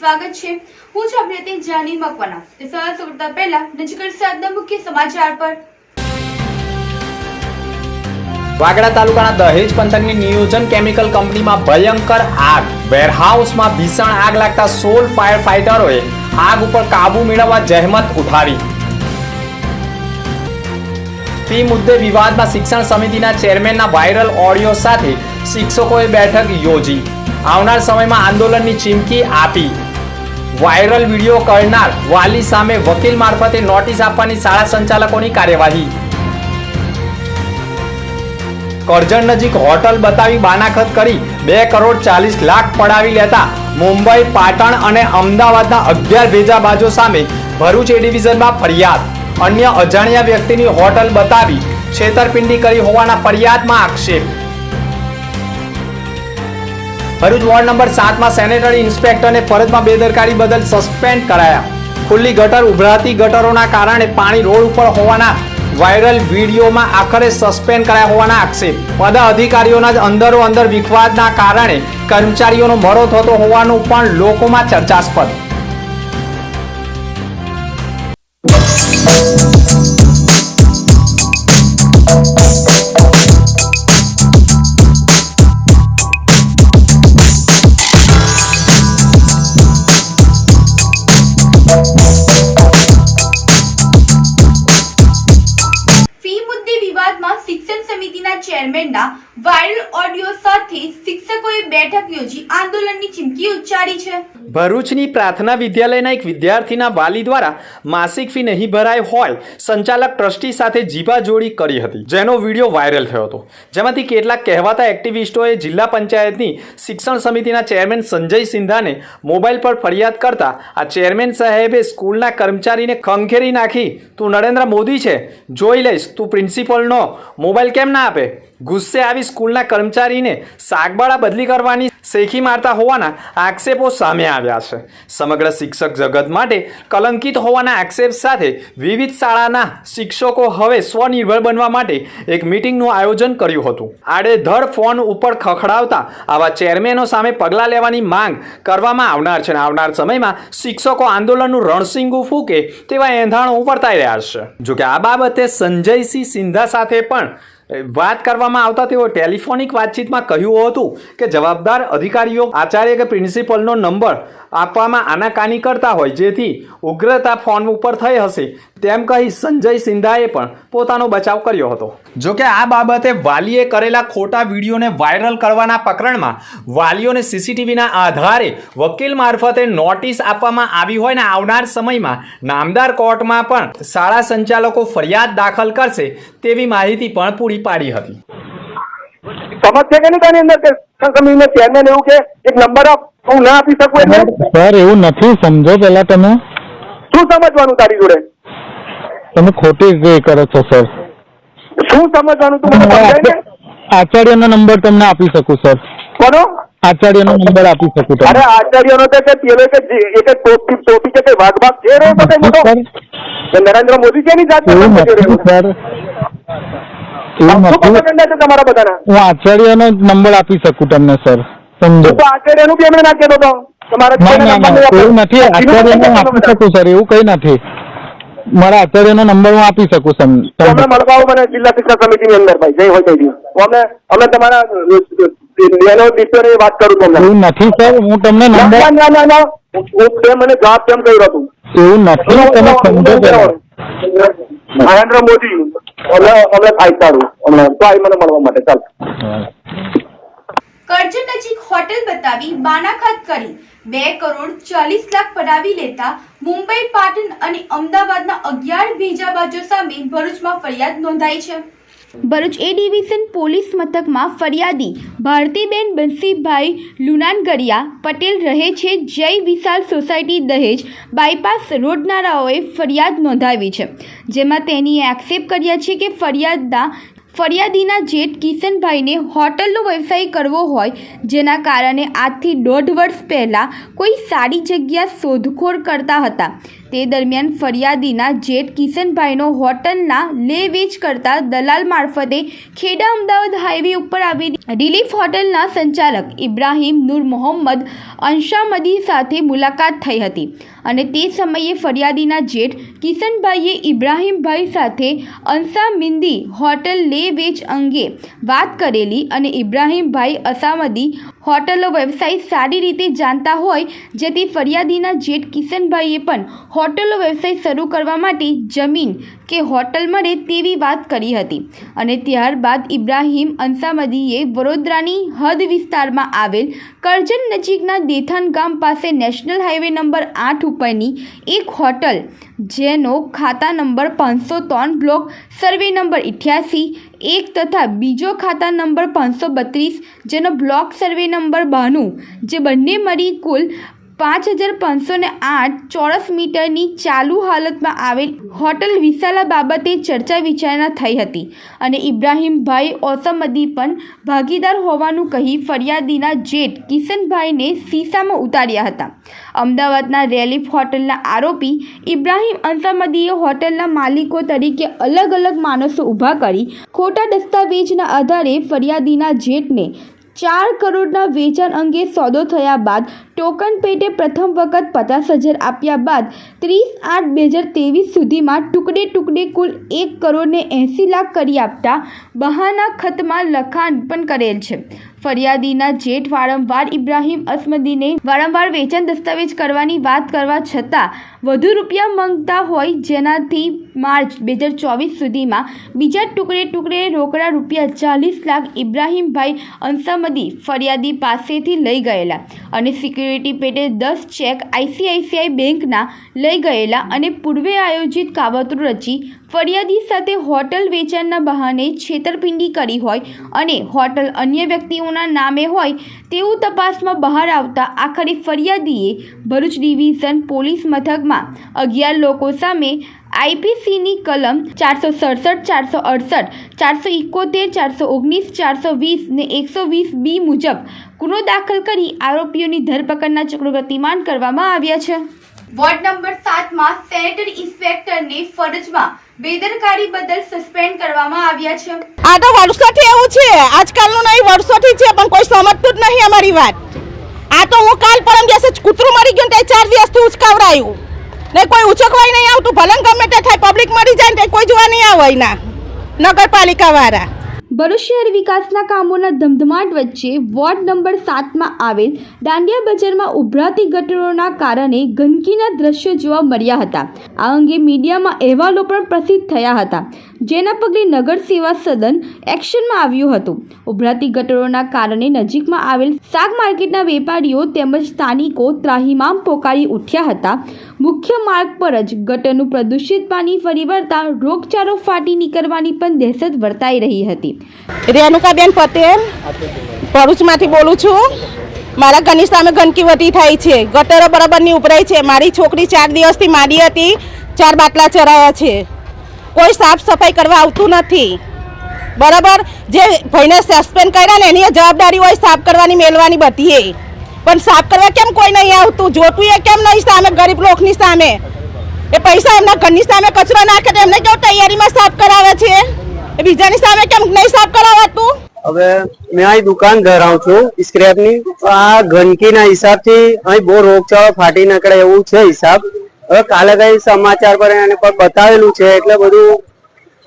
સ્વાગત છે. હું છું અભ્યર્થી જાની મકવાના તે સવાલ કરતા પહેલા નજર સાતના મુખ્ય સમાચાર પર. વાગડા તાલુકાના દહેજ પંથકની નિયોજન કેમિકલ કંપનીમાં ભયંકર આગ. વેરહાઉસમાં ભીષણ આગ લાગતા સોલ ફાયર ફાઇટરોએ આગ ઉપર કાબુ મેળવવા જહેમત ઉઠાવી. ફી મુદ્દે વિવાદમાં શિક્ષણ સમિતિના ચેરમેનના વાયરલ ઓડિયો સાથે શિક્ષકોએ બેઠક યોજી. આવનાર સમયમાં આંદોલનની ચીમકી આપી. વાયરલ વીડિયો કરનાર વાલી સામે વકીલ મારફતે નોટિસ આપવાની શાળા સંચાલકોની કાર્યવાહી. કરજણ નજીક હોટલ બતાવી બાનાખત કરી બે કરોડ ચાલીસ લાખ પડાવી લેતા મુંબઈ, પાટણ અને અમદાવાદના અગિયાર ભેજાબાજો સામે ભરૂચ એ ડિવિઝનમાં ફરિયાદ. અન્ય અજાણ્યા વ્યક્તિની હોટલ બતાવી છેતરપિંડી કરી હોવાના ફરિયાદમાં આક્ષેપ. ભરૂચ વોર્ડ નંબર સાતમાં સેનેટરી ઇન્સ્પેક્ટરને ફરજમાં બેદરકારી બદલ સસ્પેન્ડ કરાયા. ખુલ્લી ગટર ઉભરાતી ગટરોના કારણે પાણી રોડ ઉપર હોવાના વાયરલ વિડીયોમાં આખરે સસ્પેન્ડ કરાયા હોવાના આક્ષેપ. પદ અધિકારીઓના જ અંદરો અંદર વિખવાદના કારણે કર્મચારીઓનો મરો થતો હોવાનું પણ લોકોમાં ચર્ચાસ્પદ. બેઠક યોજી આંદોલનની ચીમકી ઉચ્ચારી છે. ભરૂચની પ્રાર્થના વિદ્યાલયના એક વિદ્યાર્થીના વાલી દ્વારા માસિક ફી નહીં ભરાય હોય સંચાલક ટ્રસ્ટી સાથે જીભાજોડી કરી હતી, જેનો વીડિયો વાયરલ થયો હતો. જેમાંથી કેટલાક કહેવાતા એક્ટિવિસ્ટોએ જિલ્લા પંચાયતની શિક્ષણ સમિતિના ચેરમેન સંજય સિંધાને મોબાઈલ પર ફરિયાદ કરતા આ ચેરમેન સાહેબે સ્કૂલના કર્મચારીને ખંખેરી નાખી, તું નરેન્દ્ર મોદી છે, જોઈ લઈશ, તું પ્રિન્સિપલનો, મોબાઈલ કેમ ના આપે? ગુસ્સે આવી સ્કૂલના કર્મચારીને શાકબાળા બદલી કરવાની શેખી મારતા હોવાના આક્ષેપો સામે આવ્યા છે. સમગ્ર શિક્ષક જગત માટે કલંકિત હોવાના આક્ષેપ સાથે વિવિધ શાળાના શિક્ષકો હવે સ્વનિર્ભર બનવા માટે એક મિટિંગનું આયોજન કર્યું હતું. આડેધડ ફોન ઉપર ખખડાવતા આવા ચેરમેનો સામે પગલાં લેવાની માંગ કરવામાં આવનાર છે અને આવનાર સમયમાં શિક્ષકો આંદોલનનું રણસિંગુ ફૂકે તેવા એંધાણો વર્તાઈ રહ્યા છે. જોકે આ બાબતે સંજયસિંહ સિંધા સાથે પણ વાત કરવામાં આવતા તેઓ ટેલિફોનિક વાતચીતમાં કહ્યું હતું કે જવાબદાર અધિકારીઓ, આચાર્ય કે પ્રિન્સિપલનો નંબર આપવામાં આનાકાની કરતા હોય, જેથી ઉગ્રતા ફોન ઉપર થઈ હશે. તેમ કહી સંજય સિંધાએ પણ પોતાનો બચાવ કર્યો હતો. જોકે આ બાબતે વાલીએ કરેલા ખોટા વિડીયોને વાયરલ કરવાના પ્રકરણમાં વાલીઓને સીસીટીવીના આધારે વકીલ મારફતે નોટિસ આપવામાં આવી હોય ને આવનાર સમયમાં નામદાર કોર્ટમાં પણ શાળા સંચાલકો ફરિયાદ દાખલ કરશે તેવી માહિતી પણ પૂરી પાડી હતી. સમજ છે કે નહીં તારી અંદર કે કંપનીનો ચેરમેન એવું કે એક નંબર આપ હું ના આપી શકું એટલે? સર એવું નથી. સમજો પેલા તમે. શું સમજવાનું તારી જોડે? તમે ખોટી કરો છો સર. શું સમજવાનું તું મને સમજાય આચાર્યનો નંબર તમને આપી શકું સર. કોનો? આચાર્યનો નંબર આપી શકું અરે આચાર્યનો તો કે પેલો કે એક ટોપી ટોપી કે વાઘ ભાગ છે રે તો મોટો. નરેન્દ્ર મોદી છે? ની જાત સર. તમારા બધાના હું આચાર્યનો નંબર આપી શકું તમને સર સમજો તો આચાર્યનું બી એમણે ના હતો તમારા ના ના number ના નહીં એવું નથી આચાર્યનો આપી શકું સર એવું કઈ નથી મારા આચાર્યનો નંબર હું આપી શકું સમ તો મળવાઓ મને જિલ્લા શિક્ષણ સમિતિની અંદર ભાઈ જય હોય જય અમે અમે તમારા બહેનો દીકરીઓની વાત કરું તમને એવું નથી સર હું તમને નંબર ના ના ના ના હું તે મને જવાબ કેમ કહી રહ્યો છું એવું નથી તમે સમજો નરેન્દ્ર મોદી અમે અમે ફાઈવ સારું હમણાં તો આવી મને મળવા માટે, ચાલ. કરજણ નજીક હોટેલ બતાવી બાનાખાત કરી. બે કરોડ ચાલીસ લાખ પડાવી લેતા મુંબઈ, પાટણ અને અમદાવાદના અગિયાર ભેજાબાજો સામે ભરૂચમાં ફરિયાદ નોંધાઈ છે. ભરૂચ એ ડિવિઝન પોલીસ મથકમાં ફરિયાદી ભારતીબેન બંસીભાઈ લુનાનગરિયા પટેલ રહે છે જય વિશાલ સોસાયટી દહેજ બાયપાસ રોડનારાઓએ ફરિયાદ નોંધાવી છે. જેમાં તેણીએ આક્ષેપ કર્યા છે કે ફરિયાદના ફરિયાદીના જેઠ કિશનભાઈને હોટલનો વ્યવસાય કરવો હોય, જેના કારણે આજથી દોઢ વર્ષ પહેલાં કોઈ સારી જગ્યા શોધખોળ કરતા હતા. તે દરમિયાન ફરિયાદીના જેઠ કિશનભાઈનો હોટલના લે વેચ કરતા દલાલ મારફતે ખેડા અમદાવાદ હાઈવે ઉપર આવેલી રિલીફ હોટલના સંચાલક ઇબ્રાહીમ નૂર મોહમ્મદ અંશામદી સાથે મુલાકાત થઈ હતી અને તે સમયે ફરિયાદીના જેઠ કિશનભાઈએ ઇબ્રાહીમભાઈ સાથે અંસામિંદી હોટલ લે વેચ અંગે વાત કરેલી અને ઇબ્રાહિમભાઈ અસામદી હોટલો વ્યવસાય સારી રીતે જાણતા હોય જેથી ફરિયાદીના જેઠ કિશનભાઈએ પણ હોટલો વ્યવસાય શરૂ કરવા માટે જમીન કે હોટલ મળે તેવી વાત કરી હતી અને ત્યારબાદ ઇબ્રાહીમ અંસામદીએ વડોદરાની હદ વિસ્તારમાં આવેલ કરજણ નજીકના દેથાન ગામ પાસે નેશનલ હાઈવે નંબર આઠ ઉપરની એક હોટલ, જેનો ખાતા નંબર પાંચસો ત્રણ બ્લોક, સર્વે નંબર ઇઠ્યાસી, એક તથા બીજો ખાતા નંબર પાંચસો બત્રીસ, જેનો બ્લોક સર્વે નંબર બાણું, જે બંને મળી કુલ પાંચ હજાર પાંચસો ને આઠ ચોરસ મીટરની ચાલુ હાલતમાં આવેલ હોટલ વિશાલા બાબતે ચર્ચા વિચારણા થઈ હતી અને ઇબ્રાહીમભાઈ ઓસમદી પણ ભાગીદાર હોવાનું કહી ફરિયાદીના જેઠ કિશનભાઈને સીસામાં ઉતાર્યા હતા. અમદાવાદના રેલીફ હોટલના આરોપી ઇબ્રાહીમ અંસામદીએ હોટલના માલિકો તરીકે અલગ અલગ માણસો ઊભા કરી ખોટા દસ્તાવેજના આધારે ફરિયાદીના જેઠને ચાર કરોડના વેચાણ અંગે સોદો થયા બાદ ટોકન પેટે પ્રથમ વખત પચાસ હજાર આપ્યા બાદ ત્રીસ આઠ બે હજાર ત્રેવીસ સુધીમાં ટુકડે ટુકડે કુલ એક કરોડને એંસી લાખ કરી આપતા બહાના ખતમાં લખાણ પણ કરેલ છે. ફરિયાદીના જેઠ વારંવાર ઇબ્રાહીમ અસમદીને વારંવાર વેચાણ દસ્તાવેજ કરવાની વાત કરવા છતાં વધુ રૂપિયા માંગતા હોય જેનાથી માર્ચ બે હજાર ચોવીસ સુધીમાં બીજા ટુકડે ટુકડે રોકડા રૂપિયા ચાલીસ લાખ ઇબ્રાહીમભાઈ અંસામદી ફરિયાદી પાસેથી લઈ ગયેલા. અને સિક્યુરિટી પેટે દસ ચેક આઈસીઆઈસીઆઈ બેંકના લઈ ગયેલા અને પૂર્વે આયોજિત કાવતરું રચી ફરિયાદી સાથે હોટલ વેચાણના બહાને છેતરપિંડી કરી હોય અને હોટલ અન્ય વ્યક્તિઓના નામે હોય તેવું તપાસમાં બહાર આવતા આખરે ફરિયાદીએ ભરૂચ ડિવિઝન પોલીસ મથકમાં અગિયાર લોકો સામે આઈપીસીની કલમ ચારસો સડસઠ ચારસો અડસઠ ચારસો ઇકોતેર ચારસો ઓગણીસ ચારસો વીસ ને એકસો વીસ બી મુજબ ગુનો દાખલ કરી આરોપીઓની ધરપકડના ચક્રો ગતિમાન કરવામાં આવ્યા છે. વોર્ડ નંબર સાતમાં સેનેટરી ઇન્સ્પેક્ટરને ફરજમાં બેદરકારી બદલ સસ્પેન્ડ કરવામાં આવ્યા છે. આ તો વર્ષોથી એવું છે. આજકાલનું નહીં વર્ષોથી છે પણ કોઈ સમજતું જ નહીં અમારી વાત. આ તો હું કાલ પરમ દિવસે જ કૂતરું મરી ગયું ને તે ચાર દિવસથી ઉચકાવડાયું. ને કોઈ ઉચકવાય નહીં આવતું. ભલે ને ગમે તે થાય પબ્લિક મરી જાય ને કોઈ જોવા નહીં આવે એના. નગરપાલિકા વાળા. ભરૂચ શહેર વિકાસના કામોના ધમધમાટ વચ્ચે વોર્ડ નંબર સાતમાં આવેલ દાંડિયા બજારમાં ઉભરાતી ગટરોના કારણે ગંદકીના દ્રશ્યો જોવા મળ્યા હતા. આ અંગે મીડિયામાં અહેવાલો પણ પ્રસિદ્ધ થયા હતા. જેના પગલે નગર સેવા સદન એક્શનમાં આવ્યું હતું. ઉભરાતી ગટરોના કારણે નજીકમાં આવેલ શાક માર્કેટના વેપારીઓ તેમજ સ્થાનિકો ત્રાહિમામ પોકારી ઉઠ્યા હતા. મુખ્ય માર્ગ પર જ ગટરનું પ્રદૂષિત પાણી ફરી વળતા રોગચાળો ફાટી નીકળવાની પણ દહેશત વર્તાઈ રહી હતી. રેણુકાબેન પટેલ, ભરૂચમાંથી બોલું છું. મારા ઘરની સામે ગંદકી વધી થાય છે. ગટરો બરાબરની ઉભરાય છે. મારી છોકરી ચાર દિવસથી માડી હતી. ચાર બાટલા ચરાયા છે. કોઈ સાફ સફાઈ કરવા આવતું નથી. બરાબર? જે ભાઈને સસ્પેન્ડ કર્યા ને એની જવાબદારી હોય સાફ કરવાની મેળવાની બધી એ પણ સાફ કરવા કેમ કોઈ નહીં આવતું? જોતું એ કેમ નહીં સામે? ગરીબ લોકની સામે. એ પૈસા એમના ઘરની સામે કચરો નાખે તો એમને કેવું તૈયારીમાં સાફ કરાવે છે? બીજાની સામે કેમ નહીં સાફ કરાવાતું હવે મેં અહીં દુકાન ધરાવું છું સ્ક્રેપની. આ ગંદકીના હિસાબથી અહીં બહુ રોગચાળો ફાટી નીકળે એવું છે હિસાબ. હવે કાલે કઈ સમાચાર પર એને પર બતાવેલું છે એટલે બધું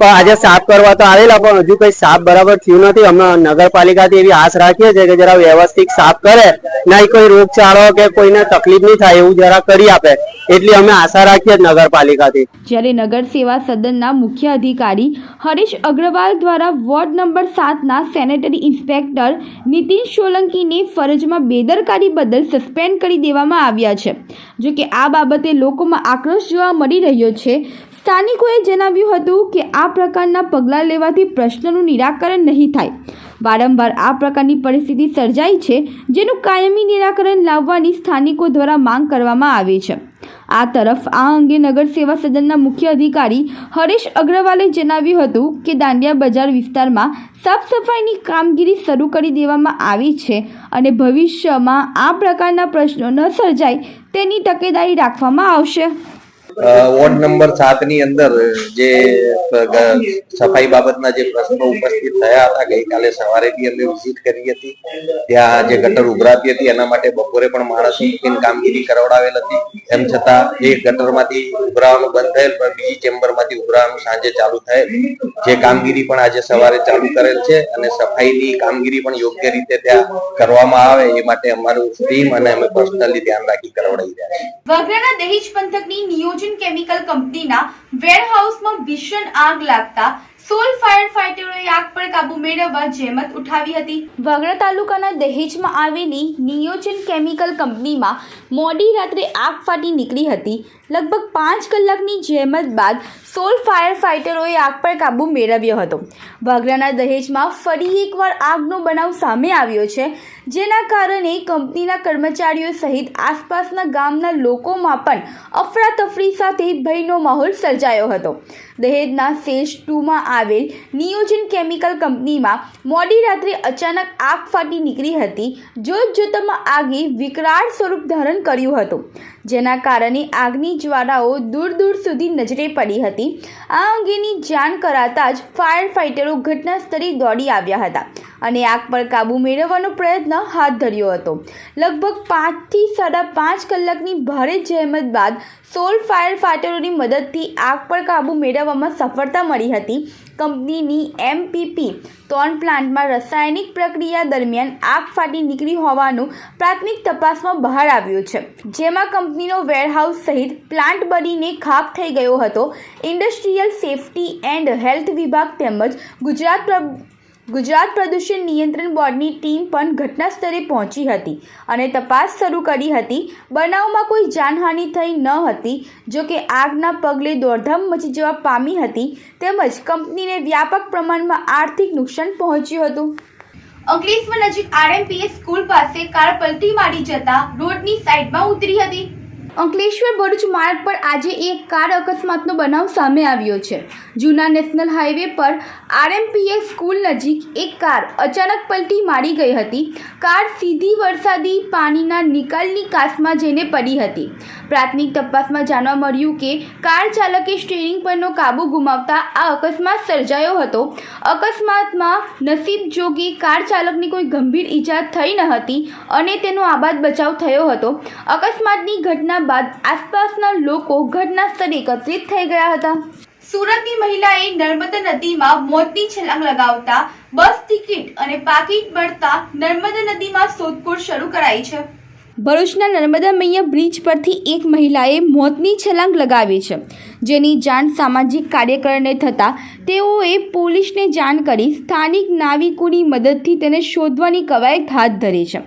પણ આજે સાફ કરવા તો આવેલા, પણ હજુ કઈ સાફ બરાબર થયું નથી. અમે નગરપાલિકાથી એવી આશ રાખીએ છીએ કે જરા વ્યવસ્થિત સાફ કરે. નહીં કોઈ રોગચાળો કે કોઈને તકલીફ નહીં થાય એવું જરા કરી આપે. એટલી અમે આશા રાખીએ નગરપાલિકાથી. જ્યારે નગર સેવા સદનના મુખ્ય અધિકારી હરીશ અગ્રવાલ દ્વારા વોર્ડ નંબર સાતના સેનેટરી ઇન્સ્પેક્ટર નીતિન સોલંકીને ફરજમાં બેદરકારી બદલ સસ્પેન્ડ કરી દેવામાં આવ્યા છે. જો કે આ બાબતે લોકોમાં આક્રોશ જોવા મળી રહ્યો છે. સ્થાનિકોએ જણાવ્યું હતું કે આ પ્રકારના પગલાં લેવાથી પ્રશ્નનું નિરાકરણ નહીં થાય. વારંવાર આ પ્રકારની પરિસ્થિતિ સર્જાઈ છે, જેનું કાયમી નિરાકરણ લાવવાની સ્થાનિકો દ્વારા માંગ કરવામાં આવી છે. આ તરફ આ અંગે નગર સેવા સદનના મુખ્ય અધિકારી હરેશ અગ્રવાલે જણાવ્યું હતું કે દાંડિયા બજાર વિસ્તારમાં સાફ સફાઈની કામગીરી શરૂ કરી દેવામાં આવી છે અને ભવિષ્યમાં આ પ્રકારના પ્રશ્નો ન સર્જાય તેની તકેદારી રાખવામાં આવશે. વોર્ડ નંબર સાતની અંદર જે સફાઈ બાબતના જે પ્રશ્નો ઉપસ્થિત થયા હતા, ગઈકાલે સવારે બી અમે વિઝિટ કરી હતી. ત્યાં જે ગટર ઉભરાતી હતી, એના માટે બપોરે પણ માણસ મૂકીને કામગીરી કરાવડાવેલ હતી. એમ છતાં એ ગટરમાંથી ઉભરાવાનું બંધ થયેલ, પણ બીજી ચેમ્બરમાંથી ઉભરાવાનું સાંજે ચાલુ થયેલ. જે કામગીરી પણ આજે સવારે ચાલુ કરેલ છે અને સફાઈની કામગીરી પણ યોગ્ય રીતે ત્યાં કરવામાં આવે, એ માટે અમારું ટીમ અને અમે પર્સનલી ધ્યાન રાખી કરાવડાવી રહ્યા છીએ. વાઘરાના દહેજ પંથકની નિયોજન કેમિકલ કંપનીના વેરહાઉસમાં ભીષણ આગ લાગતા સોલ ફાયર ફાઈટરોએ આગ પર કાબુ મેળવવા જહેમત ઉઠાવી હતી. વગરા તાલુકાના દહેજમાં આવેલી નિયોજન કેમિકલ કંપનીમાં મોડી રાત્રે આગ ફાટી નીકળી હતી. લગભગ પાંચ કલાકની જહેમત બાદ સોલ ફાયર ફાઇટરોએ આગ પર કાબૂ મેળવ્યો હતો. વાગરાના દહેજમાં ફરી એકવાર આગનો બનાવ સામે આવ્યો છે, જેના કારણે કંપનીના કર્મચારીઓ સહિત આસપાસના ગામના લોકોમાં પણ અફરાતફરી સાથે ભયનો માહોલ સર્જાયો હતો. દહેજના સેજ ટુમાં આવેલ નિયોજન કેમિકલ કંપનીમાં મોડી રાત્રે અચાનક આગ ફાટી નીકળી હતી જોત જોતામાં આગે વિકરાળ સ્વરૂપ ધારણ કર્યું હતું. જેના કારણે આગની જ્વાળાઓ દૂર દૂર સુધી નજરે પડી હતી. આ અંગેની જાણ કરાતા જ ફાયર ફાઇટરો ઘટના સ્થળે દોડી આવ્યા હતા. અને આગ પર કાબૂ મેળવવાનો પ્રયત્ન હાથ ધર્યો હતો. લગભગ પાંચથી સાડા પાંચ કલાકની ભારે જહેમત બાદ સોલ ફાયર ફાઈટરોની મદદથી આગ પર કાબૂ મેળવવામાં સફળતા મળી હતી. કંપનીની એમપીપી ત્રણ પ્લાન્ટમાં રાસાયણિક પ્રક્રિયા દરમિયાન આગ ફાટી નીકળી હોવાનું પ્રાથમિક તપાસમાં બહાર આવ્યું છે. જેમાં કંપનીનો વેરહાઉસ સહિત પ્લાન્ટ બનીને ખાક થઈ ગયો હતો. ઇન્ડસ્ટ્રીયલ સેફટી એન્ડ હેલ્થ વિભાગ તેમજ ગુજરાત ગુજરાત પ્રદૂષણ નિયંત્રણ બોર્ડની ટીમ પણ ઘટના સ્થળે પહોંચી હતી અને તપાસ શરૂ કરી હતી. બનાવમાં કોઈ જાનહાનિ થઈ ન હતી, જો કે આગના પગલે દોડધામ મચી જવા પામી હતી તેમજ કંપનીને વ્યાપક પ્રમાણમાં આર્થિક નુકસાન પહોંચ્યું હતું. અંકલેશ્વર નજીક આરએમપીએસ સ્કૂલ પાસે કાર પલટી મારી જતા રોડની સાઈડમાં ઉતરી હતી. અંકલેશ્વર ભરૂચ માર્ગ પર આજે એક કાર અકસ્માતનો બનાવ સામે આવ્યો છે. જૂના નેશનલ હાઈવે પર આરએમપીએ સ્કૂલ નજીક એક કાર અચાનક પલટી મારી ગઈ હતી. કાર સીધી વરસાદી પાણીના નિકાલની કાસમાં જઈને પડી હતી. પ્રાથમિક તપાસમાં જાણવા મળ્યું કે કાર ચાલકે સ્ટીરિંગ પરનો કાબુ ગુમાવતા આ અકસ્માત સર્જાયો હતો. અકસ્માતમાં નસીબ જોગી કાર ચાલકની કોઈ ગંભીર ઈજા થઈ ન હતી અને તેનો આબાદ બચાવ થયો હતો. અકસ્માતની ઘટના બાદ આસપાસના લોકો ઘટના સ્થળે એકત્રિત થઈ ગયા હતા. સુરતની મહિલાએ નર્મદા નદીમાં મોતની છલાંગ લગાવતા બસ ટિકિટ અને પાકીટ મળતા નર્મદા નદીમાં શોધખોળ શરૂ કરાઈ છે. ભરૂચના નર્મદા મૈયા બ્રિજ પરથી એક મહિલાએ મોતની છલાંગ લગાવી છે. જેની જાણ સામાજિક કાર્યકરને થતાં તેઓએ પોલીસને જાણ કરી સ્થાનિક નાવિકોની મદદથી તેને શોધવાની કવાયત હાથ ધરી છે.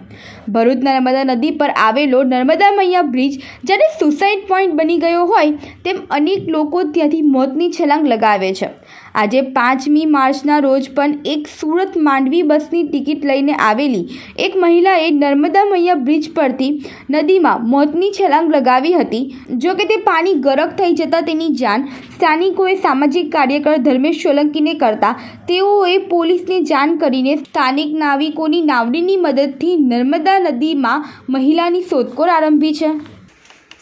ભરૂચ નર્મદા નદી પર આવેલો નર્મદા મૈયા બ્રિજ જ્યારે સુસાઇડ પોઈન્ટ બની ગયો હોય તેમ અનેક લોકો ત્યાંથી મોતની છલાંગ લગાવે છે. આજે પાંચમી માર્ચના રોજ પણ એક સુરત માંડવી બસની ટિકિટ લઈને આવેલી. એક મહિલાએ નર્મદા મૈયા બ્રિજ પરથી નદીમાં મોતની છલાંગ લગાવી હતી. જો કે તે પાણી ગરક થઈ જતાં તેની જાણ સ્થાનિકોએ સામાજિક કાર્યકર ધર્મેશ સોલંકીને કરતા. તેઓએ પોલીસને જાણ કરીને સ્થાનિક નાવિકોની નાવડીની મદદથી નર્મદા નદીમાં મહિલાની શોધખોળ આરંભી છે.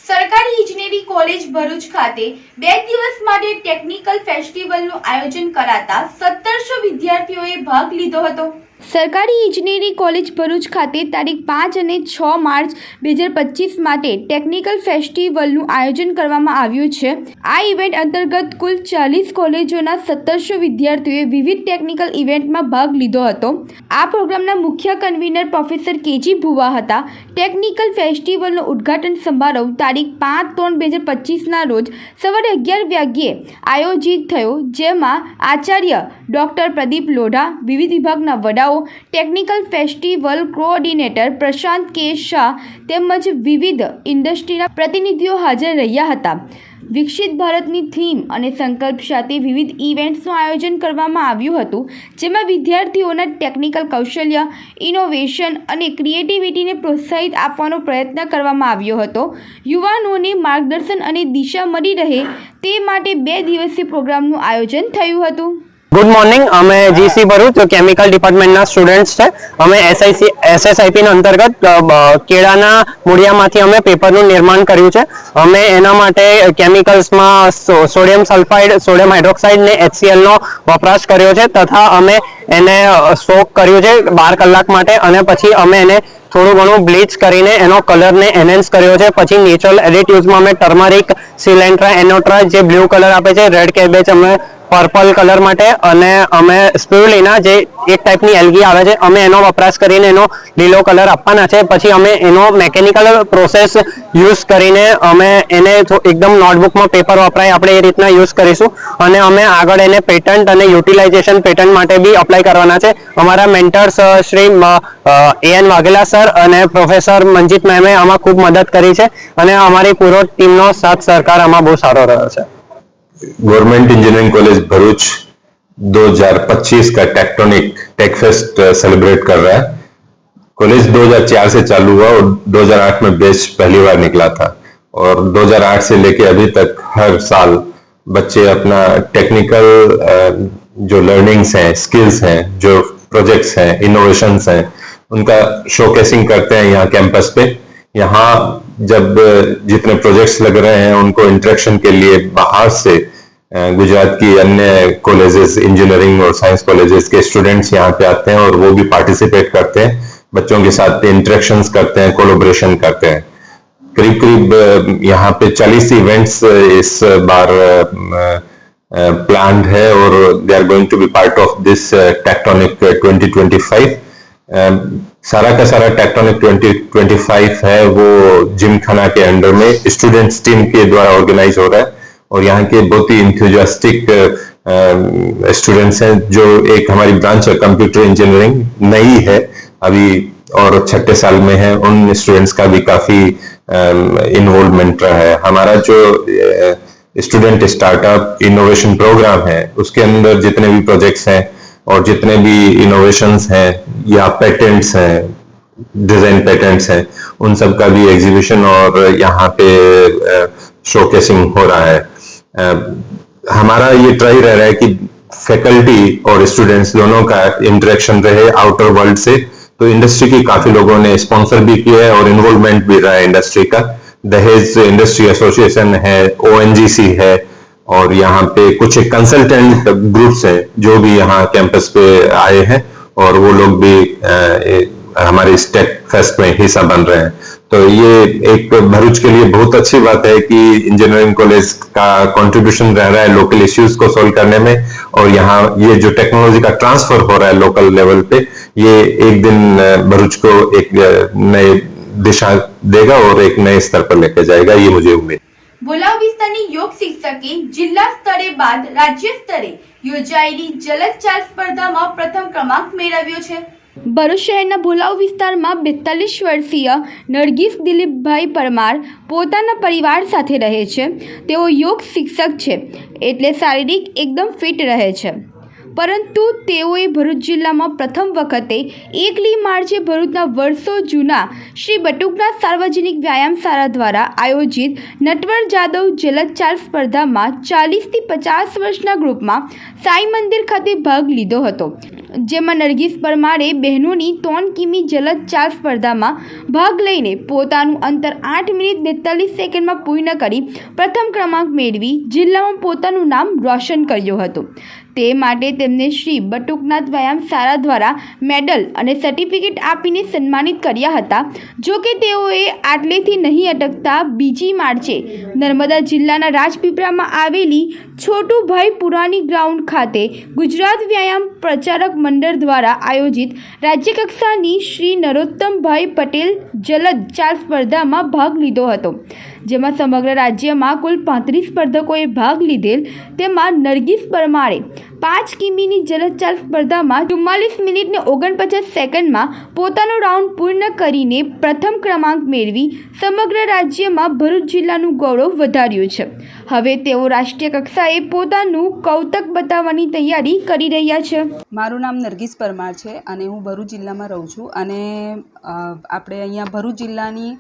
સરકારી ઇજનેરી કોલેજ ભરૂચ ખાતે બે દિવસ માટે ટેકનિકલ ફેસ્ટિવલનું આયોજન કરાતા સત્તરસો વિદ્યાર્થીઓએ ભાગ લીધો હતો. સરકારી ઇજનેરી કોલેજ ભરૂચ ખાતે તારીખ પાંચ અને છ માર્ચ બે હજાર પચીસ માટે ટેકનિકલ ફેસ્ટિવલનું આયોજન કરવામાં આવ્યું છે. આ ઇવેન્ટ અંતર્ગત કુલ ચાલીસ કોલેજોના સત્તરસો વિદ્યાર્થીઓએ વિવિધ ટેકનિકલ ઇવેન્ટમાં ભાગ લીધો હતો. આ પ્રોગ્રામના મુખ્ય કન્વીનર પ્રોફેસર કેજી ભુવા હતા. ટેકનિકલ ફેસ્ટિવલનો ઉદ્ઘાટન સમારોહ તારીખ પાંચ ત્રણ બે હજાર પચીસના રોજ સવારે અગિયાર વાગ્યે આયોજિત થયો, જેમાં આચાર્ય ડૉક્ટર પ્રદીપ લોઢા, વિવિધ વિભાગના વડાઓ technical festival coordinator Prashant K Shah તેમજ વિવિધ ઇન્ડસ્ટ્રીના પ્રતિનિધિઓ હાજર રહ્યા હતા. વિકસિત ભારતની થીમ અને સંકલ્પ સાથે વિવિધ ઇવેન્ટ્સનું આયોજન કરવામાં આવ્યું હતું, જેમાં વિદ્યાર્થીઓના ટેકનિકલ કૌશલ્ય ઇનોવેશન અને ક્રિએટિવિટીને પ્રોત્સાહિત આપવાનો પ્રયત્ન કરવામાં આવ્યો હતો. યુવાનોને માર્ગદર્શન અને દિશા મળી રહે તે માટે બે દિવસીય પ્રોગ્રામનું આયોજન થયું હતું. ગુડ મોર્નિંગ અમે જીસી ભરૂચ કેમિકલ ડિપાર્ટમેન્ટના સ્ટુડન્ટ્સ છે. અમે એસઆઈસી એસએસઆઈપી અંતર્ગત કેળાના મૂળિયામાંથી અમે પેપરનું નિર્માણ કર્યું છે. અમે એના માટે કેમિકલ્સમાં સોડિયમ સલ્ફાઇડ સોડિયમ હાઇડ્રોક્સાઇડ ને એચસીએલનો વપરાશ કર્યો છે તથા અમે એને સ્ટોક કર્યું છે બાર કલાક માટે અને પછી અમે એને થોડું ઘણું બ્લીચ કરીને એનો કલરને એનહેન્સ કર્યો છે. પછી નેચરલ એડિટિવ્સમાં અમે ટર્મરિક સિલેન્ટ્રા એનોટ્રા જે બ્લુ કલર આપે છે રેડ કેબેજ અમે પર્પલ કલર માટે અને અમે સ્પ્યુલીના જે એક ટાઈપની એલગી આવે છે, અમે એનો વપરાશ કરીને એનો લીલો કલર આપવાના છે. પછી અમે એનો મેકેનિકલ પ્રોસેસ યુઝ કરીને અમે એને એકદમ નોટબુકમાં પેપર વપરાય, આપણે એ રીતના યુઝ કરીશું. અને અમે આગળ એને પેટન્ટ અને યુટિલાઇઝેશન પેટન્ટ માટે બી અપ્લાય કરવાના છે. અમારા mentors Shri A N Vaghela sir અને પ્રોફેસર મંજીત મેમે આમાં ખૂબ મદદ કરી છે. અને અમારી પૂરો ટીમનો સાથ સહકાર આમાં બહુ સારો રહ્યો છે. गवर्नमेंट इंजीनियरिंग कॉलेज भरूच 2025 का टेक्टोनिक टेक फेस्ट सेलिब्रेट कर रहा है। कॉलेज 2004 से चालू हुआ और 2008 में बेच पहली बार निकला था। और 2008 से लेके अभी तक हर साल बच्चे अपना टेक्निकल जो लर्निंग्स हैं स्किल्स हैं, जो प्रोजेक्ट्स हैं इनोवेशंस हैं, उनका शोकेसिंग करते हैं यहाँ कैंपस पे। यहाँ जब जितने प्रोजेक्ट्स लग रहे हैं उनको इंटरेक्शन के लिए बाहर से गुजरात की अन्य कॉलेजेस इंजीनियरिंग और साइंस कॉलेजेस के स्टूडेंट्स यहाँ पे आते हैं और वो भी पार्टिसिपेट करते हैं। बच्चों के साथ इंटरेक्शंस करते हैं कोलोब्रेशन करते हैं। करीब करीब यहाँ पे 40 इवेंट्स इस बार प्लान है और they are going to be part of this tectonic 2025 um, सारा का सारा टेक्टोनिक 2025 है, वो जिम खाना के अंडर में स्टूडेंट्स टीम के द्वारा ऑर्गेनाइज हो रहा है। और यहाँ के बहुत ही इंथ्यूजियास्टिक स्टूडेंट्स हैं, जो एक हमारी ब्रांच है कंप्यूटर इंजीनियरिंग नई है, अभी और छठे साल में है, उन स्टूडेंट्स का भी काफ़ी इन्वॉल्वमेंट रहा है। हमारा जो स्टूडेंट स्टार्टअप इनोवेशन प्रोग्राम है, उसके अंदर जितने भी प्रोजेक्ट्स हैं और जितने भी इनोवेशंस हैं या पेटेंट्स हैं डिज़ाइन पेटेंट्स हैं, उन सब का भी एग्जीबिशन और यहाँ पे शोकेसिंग हो रहा है। हमारा ये ट्राई रह रहा है कि फैकल्टी और स्टूडेंट्स दोनों का इंटरेक्शन रहे आउटर वर्ल्ड से। तो इंडस्ट्री की काफ़ी लोगों ने स्पॉन्सर भी किया है और इन्वॉल्वमेंट भी रहा है इंडस्ट्री का। दहेज इंडस्ट्री एसोसिएशन है ओ है और यहाँ पे कुछ कंसल्टेंट ग्रुप्स हैं जो भी यहाँ कैंपस पे आए हैं और वो लोग भी हमारे स्टेट फेस्ट में हिस्सा बन रहे हैं तो ये एक भरूच के लिए बहुत अच्छी बात है कि इंजीनियरिंग कॉलेज का कंट्रीब्यूशन रह रहा है लोकल इश्यूज़ को सोल्व करने में और यहाँ ये जो टेक्नोलॉजी का ट्रांसफ़र हो रहा है लोकल लेवल पे, ये एक दिन भरूच को एक नए दिशा देगा और एक नए स्तर पर लेके जाएगा, ये मुझे उम्मीद। ભોલાવ વિસ્તારની યોગ શિક્ષકે જિલ્લા સ્તરે બાદ રાજ્ય સ્તરે યોજાયેલી જલદ ચાલ સ્પર્ધામાં પ્રથમ ક્રમાંક મેળવ્યો છે. ભરૂચ શહેરના ભોલાવ વિસ્તારમાં બેતાલીસ વર્ષીય નરગીસ દિલીપભાઈ પરમાર પોતાના પરિવાર સાથે રહે છે. તેઓ યોગ શિક્ષક છે, એટલે શારીરિક એકદમ ફિટ રહે છે. પરંતુ તેઓએ ભરૂચ જિલ્લામાં પ્રથમ વખતે એકલી માર્ચે ભરૂચના વર્ષો જૂના શ્રી બટુકનાથ સાર્વજનિક વ્યાયામશાળા દ્વારા આયોજિત નટવર જાદવ જલતચાલ સ્પર્ધામાં ચાલીસથી પચાસ વર્ષના ગ્રુપમાં સાઈ મંદિર ખાતે ભાગ લીધો હતો, જેમાં નરગીસ પરમારે બહેનોની ત્રણ કિમી જલદ ચાર સ્પર્ધામાં ભાગ લઈને પોતાનું અંતર આઠ મિનિટ બેતાલીસ સેકન્ડમાં પૂર્ણ કરી પ્રથમ ક્રમાંક મેળવી જિલ્લામાં પોતાનું નામ રોશન કર્યું હતું. તે માટે તેમને શ્રી બટુકનાથ વ્યાયામ શાળા દ્વારા મેડલ અને સર્ટિફિકેટ આપીને સન્માનિત કર્યા હતા. જો કે તેઓએ આટલેથી નહીં અટકતા બીજી માર્ચે નર્મદા જિલ્લાના રાજપીપળામાં આવેલી છોટુભાઈ પુરાણી ગ્રાઉન્ડ ખાતે ગુજરાત વ્યાયામ પ્રચારક મંડળ દ્વારા આયોજિત રાજ્યકક્ષાની શ્રી નરોત્તમભાઈ પટેલ જલદ ચાર સ્પર્ધામાં ભાગ લીધો હતો. જેમાં સમગ્ર રાજ્યમાં કુલ પાંત્રીસ સ્પર્ધકોએ ભાગ લીધેલ. તેમાં નરગીસ પરમારે પાંચ કિમીની જલદ ચાલ સ્પર્ધામાં ચુમ્માલીસ મિનિટને ઓગણપચાસ સેકન્ડમાં પોતાનો રાઉન્ડ પૂર્ણ કરીને પ્રથમ ક્રમાંક મેળવી સમગ્ર રાજ્યમાં ભરૂચ જિલ્લાનું ગૌરવ વધાર્યું છે. હવે તેઓ રાષ્ટ્રીય કક્ષાએ પોતાનું કૌતક બતાવવાની તૈયારી કરી રહ્યા છે. મારું નામ નરગીસ પરમાર છે અને હું ભરૂચ જિલ્લામાં રહું છું અને આપણે અહીંયા ભરૂચ જિલ્લાની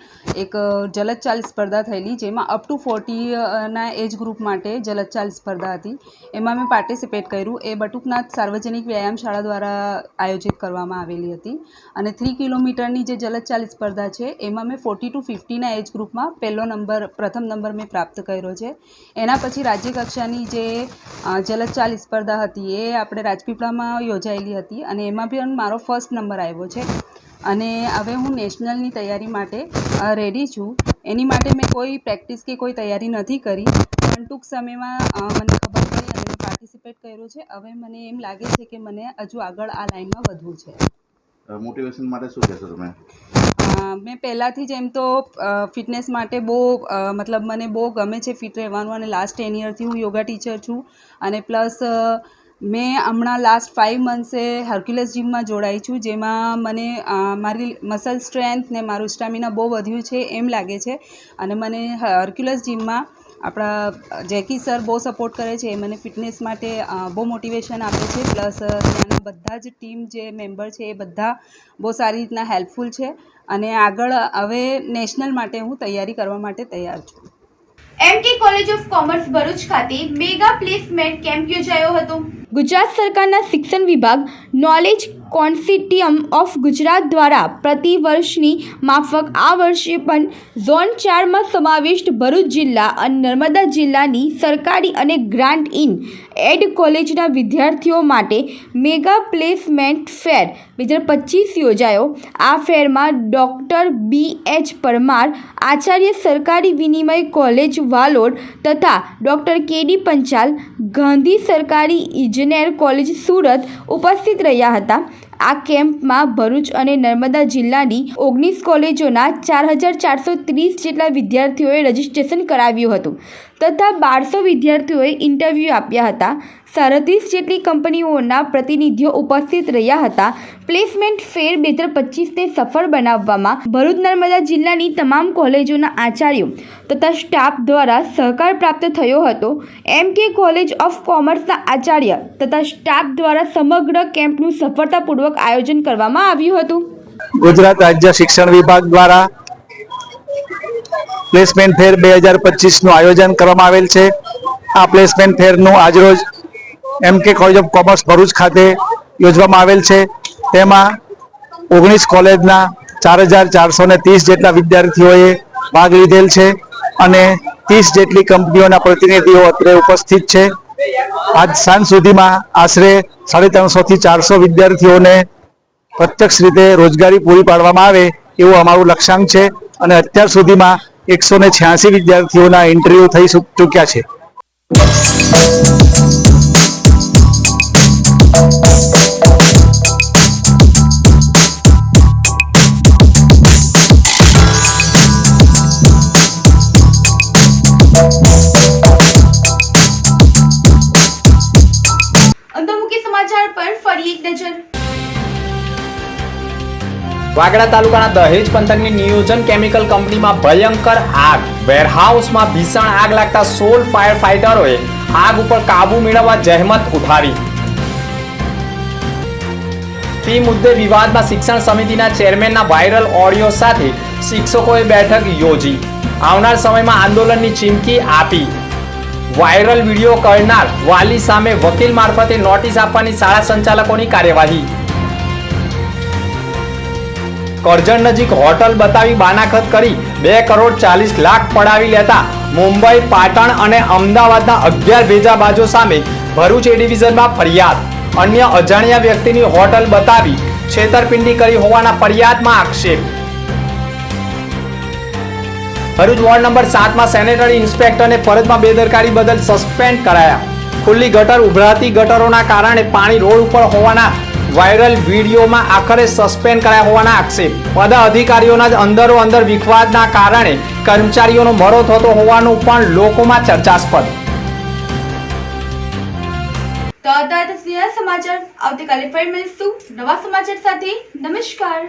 એક જલતચાલ સ્પર્ધા થયેલી, જેમાં અપ ટુ ફોર્ટીના એજ ગ્રુપ માટે જલતચાલ સ્પર્ધા હતી. એમાં મેં પાર્ટિસિપેટ કર્યું. એ બટુકનાથ સાર્વજનિક વ્યાયામ શાળા દ્વારા આયોજિત કરવામાં આવેલી હતી. અને થ્રી કિલોમીટરની જે જલતચાલ સ્પર્ધા છે, એમાં મેં ફોર્ટી ટુ ફિફ્ટીના એજ ગ્રુપમાં પહેલો નંબર પ્રથમ નંબર મેં પ્રાપ્ત કર્યો છે. એના પછી રાજ્ય કક્ષાની જે જલતચાલ સ્પર્ધા હતી, એ આપણે રાજપીપળામાં યોજાયેલી હતી અને એમાં પણ મારો ફર્સ્ટ નંબર આવ્યો છે. અને હવે હું નેશનલની તૈયારી માટે રેડી છું. એની માટે મેં કોઈ પ્રેક્ટિસ કે કોઈ તૈયારી નથી કરી. પણ ટૂંક સમયમાં મને ખબર પડી અને મેં પાર્ટિસિપેટ કર્યું છે. હવે મને એમ લાગે છે કે મને હજુ આગળ આ લાઈનમાં વધવું છે. મોટિવેશન માટે શું કહેશો તમે? મેં પહેલાંથી જ એમ તો ફિટનેસ માટે બહુ મતલબ મને બહુ ગમે છે ફિટ રહેવાનું. અને લાસ્ટ ટેન યરથી હું યોગા ટીચર છું. અને પ્લસ મેં હમણાં લાસ્ટ ફાઇવ મંથ્સે હર્ક્યુલસ જીમમાં જોડાઈ છું, જેમાં મને મારી મસલ સ્ટ્રેન્થ ને મારું સ્ટેમિના બહુ વધ્યું છે એમ લાગે છે. અને મને હર્ક્યુલસ જીમમાં આપણા જેકી સર બહુ સપોર્ટ કરે છે, એ મને ફિટનેસ માટે બહુ મોટિવેશન આપે છે. પ્લસ ત્યાંના બધા જ ટીમ જે મેમ્બર છે, એ બધા બહુ સારી રીતના હેલ્પફુલ છે. અને આગળ હવે નેશનલ માટે હું તૈયારી કરવા માટે તૈયાર છું. એમ કે કોલેજ ઓફ કોમર્સ ભરૂચ ખાતે મેગા પ્લેસમેન્ટ કેમ્પ યોજાયો હતો. ગુજરાત સરકારના શિક્ષણ વિભાગ નોલેજ કોન્સિટિયમ ઓફ ગુજરાત દ્વારા પ્રતિ વર્ષની માફક આ વર્ષે પણ ઝોન ચારમાં સમાવિષ્ટ ભરૂચ જિલ્લા અને નર્મદા જિલ્લાની સરકારી અને ગ્રાન્ટ ઇન એડ કોલેજના વિદ્યાર્થીઓ માટે મેગા પ્લેસમેન્ટ ફેર બે હજાર પચીસ યોજાયો. આ ફેરમાં ડૉક્ટર બી એચ પરમાર, આચાર્ય સરકારી વિનિમય કોલેજ વાલોડ તથા ડૉક્ટર કે ડી પંચાલ, ગાંધી સરકારી ઇજનેર કોલેજ સુરત ઉપસ્થિત રહ્યા હતા. આ કેમ્પમાં ભરૂચ અને નર્મદા જિલ્લાની ઓગણીસ કોલેજોના ચાર હજાર ચારસો ત્રીસ જેટલા વિદ્યાર્થીઓએ રજીસ્ટ્રેશન કરાવ્યું હતું. તથા બારસો વિદ્યાર્થીઓએ ઇન્ટરવ્યૂ આપ્યા હતા. સાડત્રીસ જેટલી કંપનીઓના પ્રતિનિધિઓ ઉપસ્થિત રહ્યા હતા. પ્લેસમેન્ટ ફેર બે હજાર પચીસને સફળ બનાવવામાં ભરૂચ નર્મદા જિલ્લાની તમામ કોલેજોના આચાર્યો તથા સ્ટાફ દ્વારા સહકાર પ્રાપ્ત થયો હતો. એમ કે કોલેજ ઓફ કોમર્સના આચાર્ય તથા સ્ટાફ દ્વારા સમગ્ર કેમ્પનું સફળતાપૂર્વક આયોજન કરવામાં આવ્યું હતું. ગુજરાત રાજ્ય શિક્ષણ વિભાગ દ્વારા પ્લેસમેન્ટ ફેર બે હજાર પચીસનું આયોજન કરવામાં આવેલ છે. આ પ્લેસમેન્ટ ફેરનું આજરોજ એમ કે કોલેજ ઓફ કોમર્સ ભરૂચ ખાતે યોજવામાં આવેલ છે. તેમાં ઓગણીસ કોલેજના ચાર હજાર ચારસો ને ત્રીસ જેટલા વિદ્યાર્થીઓએ ભાગ લીધેલ છે અને ત્રીસ જેટલી કંપનીઓના પ્રતિનિધિઓ અત્રે ઉપસ્થિત છે. આજ સાંજ સુધીમાં આશરે સાડી ત્રણસોથી ચારસો વિદ્યાર્થીઓને પ્રત્યક્ષ રીતે રોજગારી પૂરી પાડવામાં આવે એવું અમારું લક્ષ્યાંક છે. અને અત્યાર સુધીમાં એકસો ને છ્યાસી વિદ્યાર્થીઓના ઇન્ટરવ્યુ થઈ ચુક્યા છે. પર ફરી એક નજર. વાગડા તાલુકાના દહેજ પંથકની નિયોજન કેમિકલ કંપનીમાં ભયંકર આગ. વેરહાઉસમાં ભીષણ આગ લાગતા સોળ ફાયર ફાઇટરોએ આગ ઉપર કાબુ મેળવવા જહેમત ઉઠાવી. ફી મુદ્દે વિવાદમાં શિક્ષણ સમિતિના ચેરમેનના વાયરલ ઓડિયો સાથે શિક્ષકોએ બેઠક યોજી. આવનાર સમયમાં આંદોલનની ચીમકી આપી. વાયરલ વીડિયો કરનાર વાલી સામે વકીલ મારફતે નોટિસ આપવાની શાળા સંચાલકોની કાર્યવાહી. કરજણ નજીક હોટલ બતાવી બાનાખત કરી બે કરોડ ચાલીસ લાખ પડાવી લેતા. મુંબઈ, પાટણ અને અમદાવાદના અગિયાર ભેજાબાજો સામે ભરૂચ એ ડિવિઝનમાં ફરિયાદ. અન્ય અજાણ્યા વ્યક્તિની હોટલ બતાવી છેતરપિંડી કરી હોવાના ફરિયાદમાં આક્ષેપ. ભરૂચ વોર્ડ નંબર સાતમાં સેનેટરી ઇન્સ્પેક્ટરને ફરજમાં બેદરકારી બદલ સસ્પેન્ડ કરાયા. ખુલ્લી ગટર ઉભરાતી ગટરોના કારણે પાણી રોડ ઉપર હોવાના વાયરલ વિડીયોમાં આખરે સસ્પેન્ડ કરાયા હોવાના આક્ષેપ. બધા અધિકારીઓના જ અંદરો અંદર વિખવાદના કારણે કર્મચારીઓનો મરો થતો હોવાનું પણ લોકોમાં ચર્ચાસ્પદ. તો અત્યારે સમાચાર. આવતીકાલે ફરી મળીશું. નવા સમાચાર સાથે નમસ્કાર.